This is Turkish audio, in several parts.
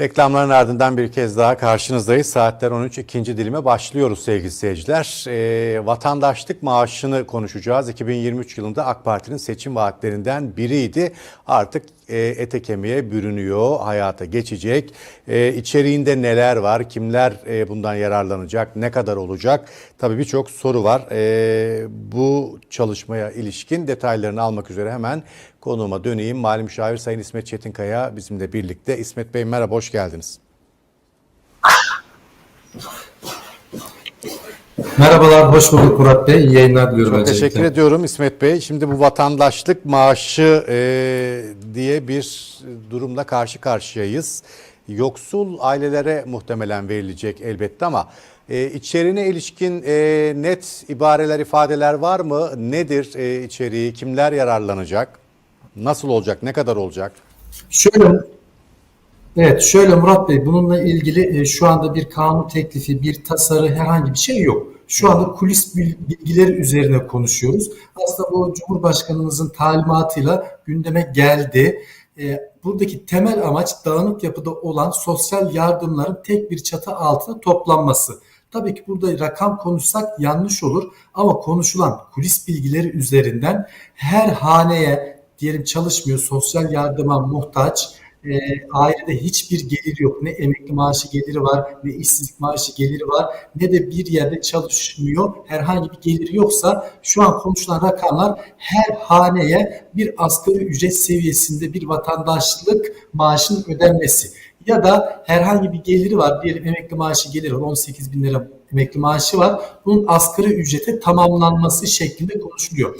Reklamların ardından bir kez daha karşınızdayız. Saatler 13 ikinci dilime başlıyoruz sevgili seyirciler. Ee, vatandaşlık maaşını konuşacağız. 2023 yılında AK Parti'nin seçim vaatlerinden biriydi. Artık e, ete kemiğe bürünüyor, hayata geçecek. E, içeriğinde neler var, kimler e, bundan yararlanacak, ne kadar olacak? Tabii birçok soru var. E, bu çalışmaya ilişkin detaylarını almak üzere hemen konuğuma döneyim. Mali Müşavir Sayın İsmet Çetinkaya bizimle birlikte. İsmet Bey merhaba, hoş geldiniz. Merhabalar, hoş bulduk Murat Bey. İyi yayınlar diliyorum Çok öncelikle. teşekkür ediyorum İsmet Bey. Şimdi bu vatandaşlık maaşı e, diye bir durumla karşı karşıyayız. Yoksul ailelere muhtemelen verilecek elbette ama e, içeriğine ilişkin e, net ibareler, ifadeler var mı? Nedir e, içeriği? Kimler yararlanacak? Nasıl olacak? Ne kadar olacak? Şöyle, evet şöyle Murat Bey, bununla ilgili e, şu anda bir kanun teklifi, bir tasarı herhangi bir şey yok. Şu anda kulis bil- bilgileri üzerine konuşuyoruz. Aslında bu Cumhurbaşkanımızın talimatıyla gündeme geldi. E, Buradaki temel amaç dağınık yapıda olan sosyal yardımların tek bir çatı altında toplanması. Tabii ki burada rakam konuşsak yanlış olur ama konuşulan kulis bilgileri üzerinden her haneye diyelim çalışmıyor, sosyal yardıma muhtaç, e, ailede hiçbir gelir yok. Ne emekli maaşı geliri var, ne işsizlik maaşı geliri var, ne de bir yerde çalışmıyor. Herhangi bir geliri yoksa şu an konuşulan rakamlar her haneye bir asgari ücret seviyesinde bir vatandaşlık maaşının ödenmesi. Ya da herhangi bir geliri var, diyelim emekli maaşı geliri var, 18 bin lira emekli maaşı var. Bunun asgari ücrete tamamlanması şeklinde konuşuluyor.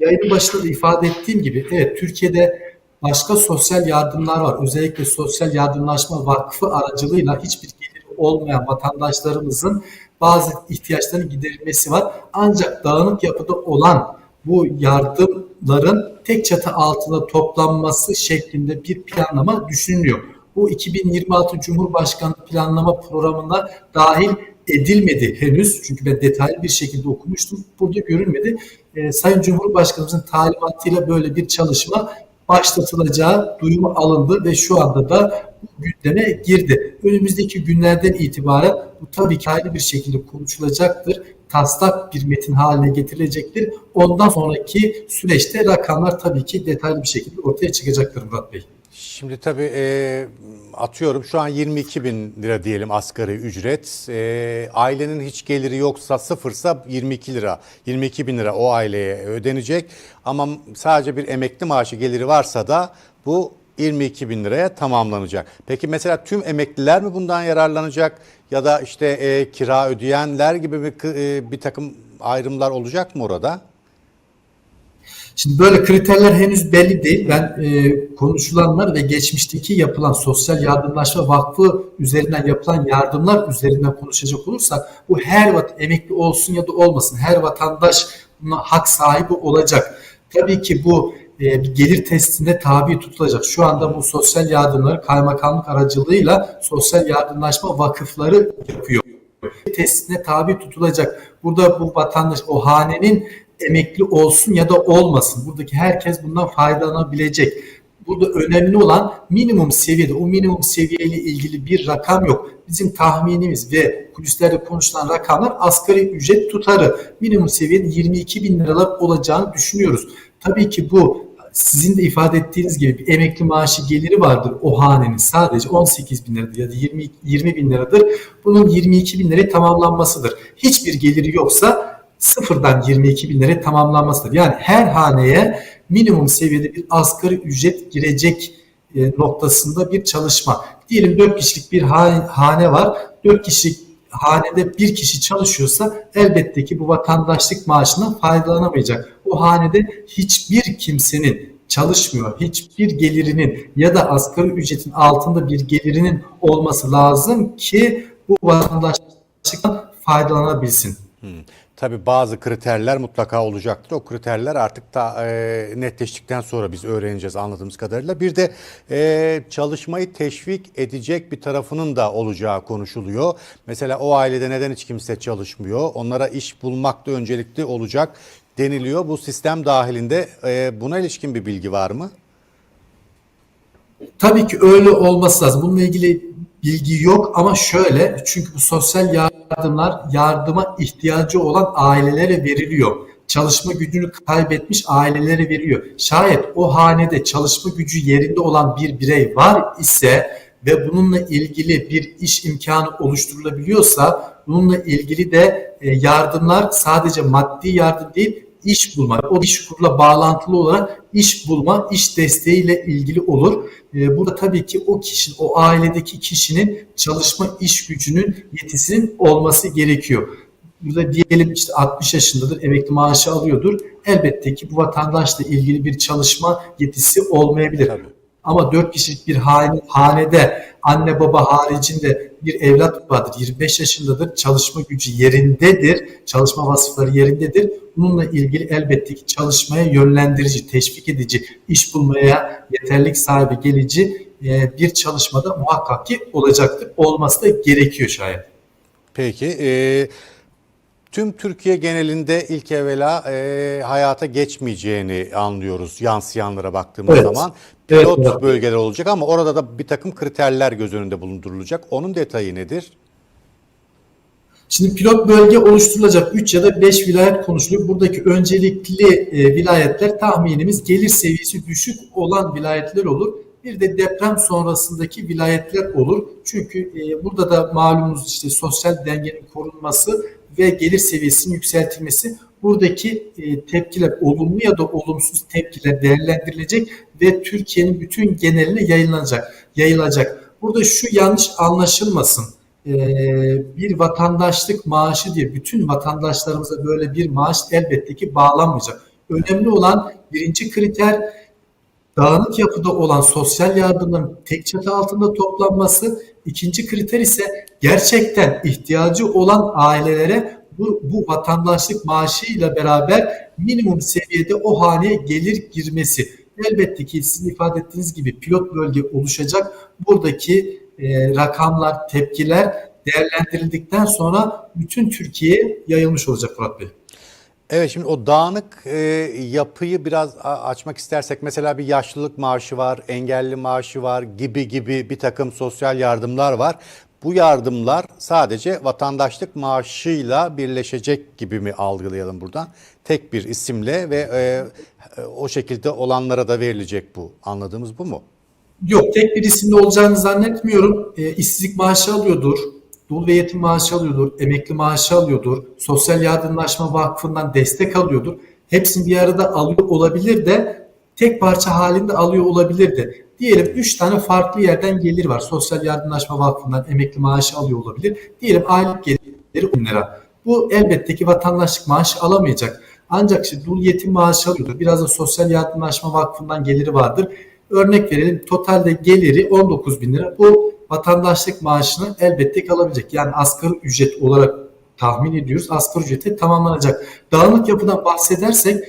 Yayının başında da ifade ettiğim gibi evet Türkiye'de başka sosyal yardımlar var. Özellikle Sosyal Yardımlaşma Vakfı aracılığıyla hiçbir geliri olmayan vatandaşlarımızın bazı ihtiyaçlarının giderilmesi var. Ancak dağınık yapıda olan bu yardımların tek çatı altında toplanması şeklinde bir planlama düşünülüyor. Bu 2026 Cumhurbaşkanlığı planlama programına dahil edilmedi henüz. Çünkü ben detaylı bir şekilde okumuştum. Burada görünmedi. Ee, Sayın Cumhurbaşkanımızın talimatıyla böyle bir çalışma başlatılacağı duyumu alındı ve şu anda da gündeme girdi. Önümüzdeki günlerden itibaren bu tabii ki ayrı bir şekilde konuşulacaktır. Taslak bir metin haline getirilecektir. Ondan sonraki süreçte rakamlar tabii ki detaylı bir şekilde ortaya çıkacaktır Murat Bey. Şimdi tabii e, atıyorum şu an 22 bin lira diyelim asgari ücret. E, ailenin hiç geliri yoksa sıfırsa 22 lira, 22 bin lira o aileye ödenecek. Ama sadece bir emekli maaşı geliri varsa da bu 22 bin liraya tamamlanacak. Peki mesela tüm emekliler mi bundan yararlanacak ya da işte e, kira ödeyenler gibi bir, e, bir takım ayrımlar olacak mı orada? Şimdi böyle kriterler henüz belli değil. Ben e, konuşulanlar ve geçmişteki yapılan Sosyal Yardımlaşma Vakfı üzerinden yapılan yardımlar üzerinden konuşacak olursak bu her vat emekli olsun ya da olmasın her vatandaş buna hak sahibi olacak. Tabii ki bu e, bir gelir testine tabi tutulacak. Şu anda bu sosyal yardımları kaymakamlık aracılığıyla sosyal yardımlaşma vakıfları yapıyor testine tabi tutulacak. Burada bu vatandaş o hanenin emekli olsun ya da olmasın. Buradaki herkes bundan faydalanabilecek. Burada önemli olan minimum seviyede, o minimum seviyeyle ilgili bir rakam yok. Bizim tahminimiz ve kulislerde konuşulan rakamlar asgari ücret tutarı. Minimum seviyede 22 bin liralar olacağını düşünüyoruz. Tabii ki bu sizin de ifade ettiğiniz gibi bir emekli maaşı geliri vardır o hanenin sadece 18 bin liradır ya da 20, 20 bin liradır. Bunun 22 bin liraya tamamlanmasıdır. Hiçbir geliri yoksa sıfırdan 22 bin liraya tamamlanmasıdır. Yani her haneye minimum seviyede bir asgari ücret girecek e, noktasında bir çalışma. Diyelim 4 kişilik bir ha- hane var. 4 kişilik hanede bir kişi çalışıyorsa elbette ki bu vatandaşlık maaşından faydalanamayacak. O hanede hiçbir kimsenin çalışmıyor, hiçbir gelirinin ya da asgari ücretin altında bir gelirinin olması lazım ki bu vatandaşlıktan faydalanabilsin. Tabii bazı kriterler mutlaka olacaktır. O kriterler artık da e, netleştikten sonra biz öğreneceğiz anladığımız kadarıyla. Bir de e, çalışmayı teşvik edecek bir tarafının da olacağı konuşuluyor. Mesela o ailede neden hiç kimse çalışmıyor? Onlara iş bulmak da öncelikli olacak deniliyor. Bu sistem dahilinde e, buna ilişkin bir bilgi var mı? Tabii ki öyle olması lazım. Bununla ilgili bilgi yok ama şöyle çünkü bu sosyal yardımlar yardıma ihtiyacı olan ailelere veriliyor. Çalışma gücünü kaybetmiş ailelere veriyor. Şayet o hanede çalışma gücü yerinde olan bir birey var ise ve bununla ilgili bir iş imkanı oluşturulabiliyorsa bununla ilgili de e, yardımlar sadece maddi yardım değil iş bulma, o iş kurla bağlantılı olarak iş bulma, iş desteğiyle ilgili olur. Ee, Burada tabii ki o kişi, o ailedeki kişinin çalışma iş gücünün yetisinin olması gerekiyor. Burada diyelim işte 60 yaşındadır, emekli maaşı alıyordur. Elbette ki bu vatandaşla ilgili bir çalışma yetisi olmayabilir. Tabii. Ama 4 kişilik bir hane, hanede anne baba haricinde bir evlat vardır. 25 yaşındadır. Çalışma gücü yerindedir. Çalışma vasıfları yerindedir. Bununla ilgili elbette ki çalışmaya yönlendirici, teşvik edici, iş bulmaya yeterlik sahibi gelici e, bir çalışmada muhakkak ki olacaktır. Olması da gerekiyor şayet. Peki. e, tüm Türkiye genelinde ilk evvela e, hayata geçmeyeceğini anlıyoruz yansıyanlara baktığımız Evet. zaman. Pilot evet. bölgeler olacak ama orada da bir takım kriterler göz önünde bulundurulacak. Onun detayı nedir? Şimdi pilot bölge oluşturulacak 3 ya da 5 vilayet konuşuluyor. Buradaki öncelikli e, vilayetler tahminimiz gelir seviyesi düşük olan vilayetler olur. Bir de deprem sonrasındaki vilayetler olur. Çünkü e, burada da malumunuz işte sosyal dengenin korunması ve gelir seviyesinin yükseltilmesi buradaki e, tepkiler olumlu ya da olumsuz tepkiler değerlendirilecek ve Türkiye'nin bütün geneline yayınlanacak, yayılacak. Burada şu yanlış anlaşılmasın e, bir vatandaşlık maaşı diye bütün vatandaşlarımıza böyle bir maaş elbette ki bağlanmayacak. Önemli olan birinci kriter dağınık yapıda olan sosyal yardımların tek çatı altında toplanması. İkinci kriter ise gerçekten ihtiyacı olan ailelere bu, bu vatandaşlık maaşıyla beraber minimum seviyede o haneye gelir girmesi. Elbette ki sizin ifade ettiğiniz gibi pilot bölge oluşacak. Buradaki e, rakamlar, tepkiler değerlendirildikten sonra bütün Türkiye'ye yayılmış olacak Murat Bey. Evet şimdi o dağınık e, yapıyı biraz açmak istersek mesela bir yaşlılık maaşı var, engelli maaşı var gibi gibi bir takım sosyal yardımlar var. Bu yardımlar sadece vatandaşlık maaşıyla birleşecek gibi mi algılayalım buradan? Tek bir isimle ve e, o şekilde olanlara da verilecek bu. Anladığımız bu mu? Yok tek bir isimde olacağını zannetmiyorum. E, işsizlik maaşı alıyordur. Dul ve yetim maaşı alıyordur. Emekli maaşı alıyordur. Sosyal Yardımlaşma Vakfı'ndan destek alıyordur. Hepsini bir arada alıyor olabilir de tek parça halinde alıyor olabilir de. Diyelim 3 tane farklı yerden gelir var. Sosyal Yardımlaşma Vakfı'ndan emekli maaşı alıyor olabilir. Diyelim aylık geliri 10 lira. Bu elbette ki vatandaşlık maaşı alamayacak. Ancak işte dul yetim maaşı alıyordur. Biraz da Sosyal Yardımlaşma Vakfı'ndan geliri vardır. Örnek verelim totalde geliri 19 bin lira. Bu vatandaşlık maaşını elbette ki alabilecek. Yani asgari ücret olarak tahmin ediyoruz. Asgari ücrete tamamlanacak. Dağınık yapıdan bahsedersek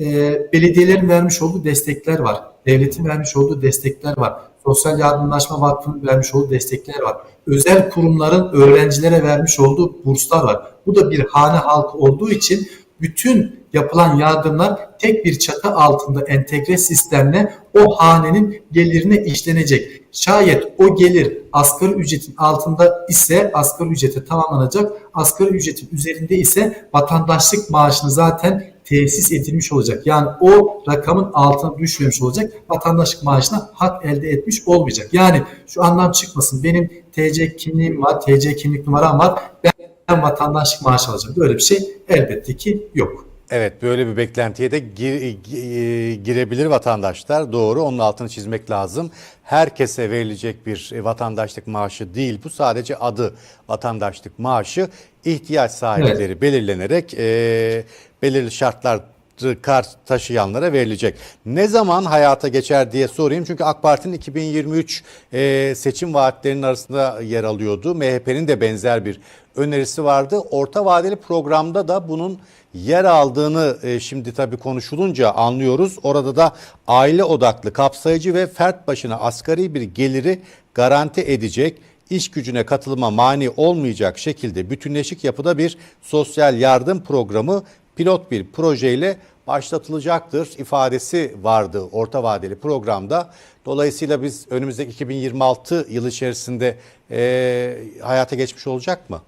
e, belediyelerin vermiş olduğu destekler var. Devletin vermiş olduğu destekler var. Sosyal Yardımlaşma Vakfı'nın vermiş olduğu destekler var. Özel kurumların öğrencilere vermiş olduğu burslar var. Bu da bir hane halkı olduğu için bütün yapılan yardımlar tek bir çatı altında entegre sistemle o hanenin gelirine işlenecek. Şayet o gelir asgari ücretin altında ise asgari ücrete tamamlanacak. Asgari ücretin üzerinde ise vatandaşlık maaşını zaten tesis edilmiş olacak. Yani o rakamın altına düşmemiş olacak. Vatandaşlık maaşına hak elde etmiş olmayacak. Yani şu anlam çıkmasın. Benim TC kimliğim var, TC kimlik numaram var. Ben vatandaşlık maaşı alacağım. Böyle bir şey elbette ki yok. Evet böyle bir beklentiye de gir- gi- girebilir vatandaşlar. Doğru onun altını çizmek lazım. Herkese verilecek bir e, vatandaşlık maaşı değil bu. Sadece adı vatandaşlık maaşı ihtiyaç sahipleri belirlenerek e, belirli şartlar kar taşıyanlara verilecek. Ne zaman hayata geçer diye sorayım. Çünkü AK Parti'nin 2023 e, seçim vaatlerinin arasında yer alıyordu. MHP'nin de benzer bir önerisi vardı. Orta vadeli programda da bunun yer aldığını e, şimdi tabii konuşulunca anlıyoruz. Orada da aile odaklı, kapsayıcı ve fert başına asgari bir geliri garanti edecek iş gücüne katılıma mani olmayacak şekilde bütünleşik yapıda bir sosyal yardım programı pilot bir projeyle başlatılacaktır ifadesi vardı orta vadeli programda. Dolayısıyla biz önümüzdeki 2026 yıl içerisinde e, hayata geçmiş olacak mı?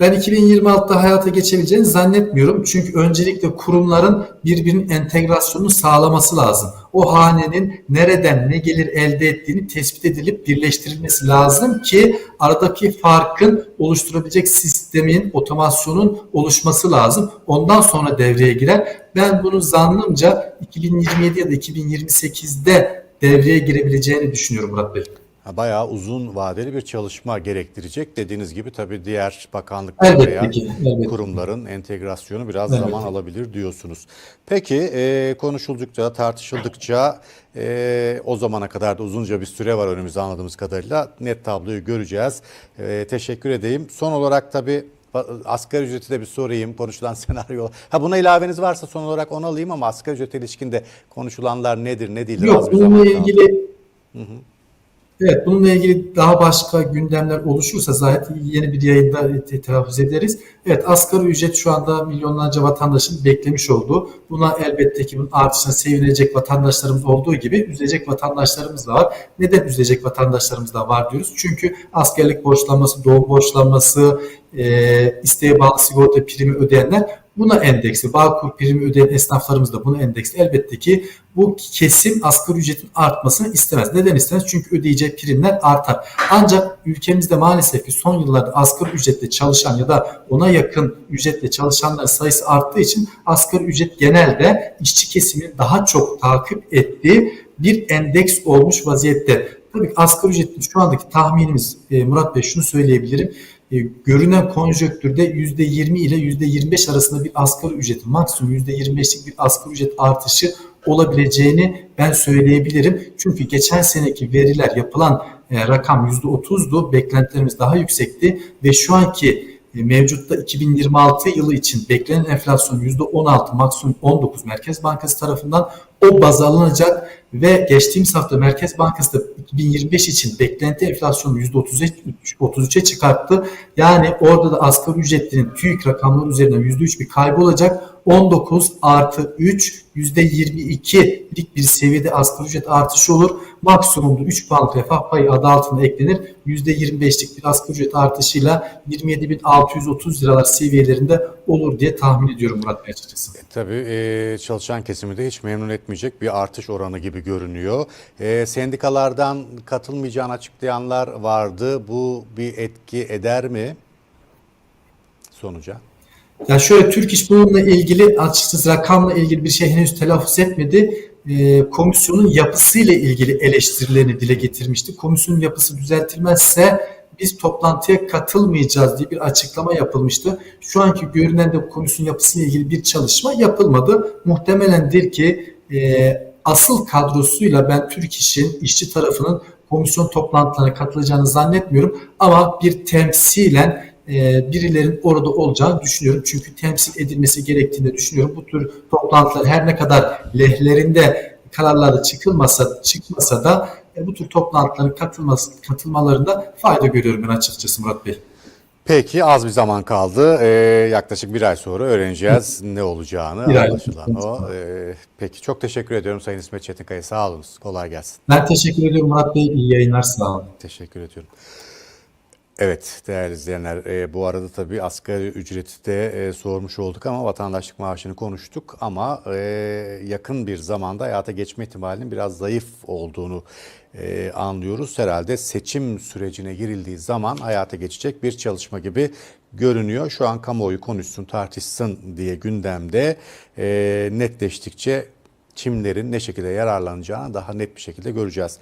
Ben 2026'da hayata geçebileceğini zannetmiyorum. Çünkü öncelikle kurumların birbirinin entegrasyonunu sağlaması lazım. O hanenin nereden ne gelir elde ettiğini tespit edilip birleştirilmesi lazım ki aradaki farkın oluşturabilecek sistemin, otomasyonun oluşması lazım. Ondan sonra devreye girer. Ben bunu zannımca 2027 ya da 2028'de devreye girebileceğini düşünüyorum Murat Bey. Bayağı uzun vadeli bir çalışma gerektirecek. Dediğiniz gibi tabii diğer bakanlıklar Elbette veya ki, elbette. kurumların entegrasyonu biraz Elbette. zaman alabilir diyorsunuz. Peki e, konuşuldukça, tartışıldıkça e, o zamana kadar da uzunca bir süre var önümüzde anladığımız kadarıyla. Net tabloyu göreceğiz. E, teşekkür edeyim. Son olarak tabii asgari ücreti de bir sorayım. Konuşulan senaryo. Ha buna ilaveniz varsa son olarak onu alayım ama asgari ücrete ilişkin de konuşulanlar nedir, ne değildir? Yok bir zaman bununla kaldı. Evet bununla ilgili daha başka gündemler oluşursa zaten yeni bir yayında te- telaffuz ederiz. Evet asgari ücret şu anda milyonlarca vatandaşın beklemiş olduğu. Buna elbette ki bunun artışına sevinecek vatandaşlarımız olduğu gibi üzülecek vatandaşlarımız da var. Neden üzülecek vatandaşlarımız da var diyoruz? Çünkü askerlik borçlanması, doğum borçlanması, e, isteğe bağlı sigorta primi ödeyenler buna endeksli. Bağkur primi ödeyen esnaflarımız da buna endeksli. Elbette ki bu kesim asgari ücretin artmasını istemez. Neden istemez? Çünkü ödeyeceği primler artar. Ancak ülkemizde maalesef ki son yıllarda asgari ücretle çalışan ya da ona yakın ücretle çalışanların sayısı arttığı için asgari ücret genelde işçi kesiminin daha çok takip ettiği bir endeks olmuş vaziyette. Tabii ki asgari ücretin şu andaki tahminimiz e, Murat Bey şunu söyleyebilirim. E, görünen konjonktürde %20 ile %25 arasında bir asgari ücret, maksimum %25'lik bir asgari ücret artışı olabileceğini ben söyleyebilirim. Çünkü geçen seneki veriler yapılan e, rakam %30'du, beklentilerimiz daha yüksekti ve şu anki e, mevcutta 2026 yılı için beklenen enflasyon %16, maksimum 19 Merkez Bankası tarafından o baz alınacak ve geçtiğimiz hafta Merkez Bankası da 2025 için beklenti enflasyonu %33'e 33'e çıkarttı. Yani orada da asgari ücretlinin TÜİK rakamları üzerinden %3 bir kaybı olacak. 19 artı 3 %22'lik bir seviyede asgari ücret artışı olur. Maksimumda 3 puanlık refah payı adı altında eklenir. %25'lik bir asgari ücret artışıyla 27.630 liralar seviyelerinde olur diye tahmin ediyorum Murat Bey açıkçası. Tabii e, çalışan kesimi de hiç memnun etmeyecek bir artış oranı gibi görünüyor. E, sendikalardan katılmayacağını açıklayanlar vardı. Bu bir etki eder mi sonuca? Ya şöyle Türk İş bununla ilgili açıkçası rakamla ilgili bir şey henüz telaffuz etmedi. Ee, komisyonun yapısıyla ilgili eleştirilerini dile getirmişti. Komisyonun yapısı düzeltilmezse biz toplantıya katılmayacağız diye bir açıklama yapılmıştı. Şu anki görünen de komisyon yapısıyla ilgili bir çalışma yapılmadı. Muhtemelendir ki e, asıl kadrosuyla ben Türk İş'in işçi tarafının komisyon toplantılarına katılacağını zannetmiyorum. Ama bir temsilen e, birilerin orada olacağını düşünüyorum. Çünkü temsil edilmesi gerektiğini düşünüyorum. Bu tür toplantılar her ne kadar lehlerinde kararları çıkılmasa çıkmasa da e, bu tür toplantıların katılması, katılmalarında fayda görüyorum ben açıkçası Murat Bey. Peki az bir zaman kaldı. E, yaklaşık bir ay sonra öğreneceğiz ne olacağını Bir ay. anlaşılan o. E, peki çok teşekkür ediyorum Sayın İsmet Çetinkaya. Sağ olunuz. Kolay gelsin. Ben teşekkür ediyorum Murat Bey. İyi yayınlar sağ olun. Teşekkür ediyorum. Evet değerli izleyenler e, bu arada tabii asgari ücreti de e, sormuş olduk ama vatandaşlık maaşını konuştuk ama e, yakın bir zamanda hayata geçme ihtimalinin biraz zayıf olduğunu e, anlıyoruz. Herhalde seçim sürecine girildiği zaman hayata geçecek bir çalışma gibi görünüyor. Şu an kamuoyu konuşsun tartışsın diye gündemde e, netleştikçe kimlerin ne şekilde yararlanacağını daha net bir şekilde göreceğiz.